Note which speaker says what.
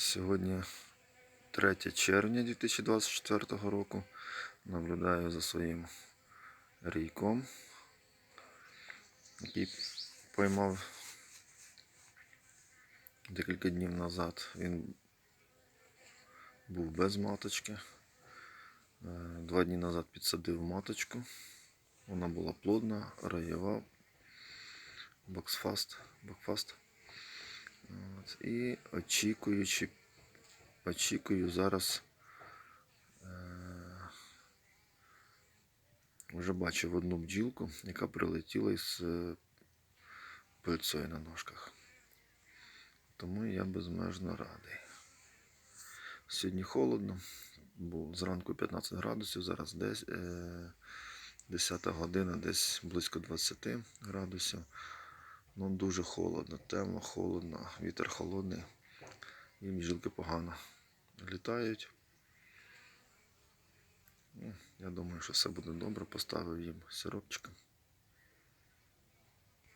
Speaker 1: Сьогодні 3 червня 2024 року. Наблюдаю за своїм рійком, який поймав декілька днів назад. Він був без маточки. Е, Два дні назад підсадив маточку. Вона була плодна, раєва, боксфаст, бокфаст. І очікуючи, очікую зараз. Е, вже бачив одну бджілку, яка прилетіла із е, пильцою на ножках. Тому я безмежно радий. Сьогодні холодно, було зранку 15 градусів, зараз десь е, 10 година, десь близько 20 градусів. Ну, дуже холодно, темно, холодно, вітер холодний. І бджілки погано літають. Ну, Я думаю, що все буде добре. Поставив їм сиропчика.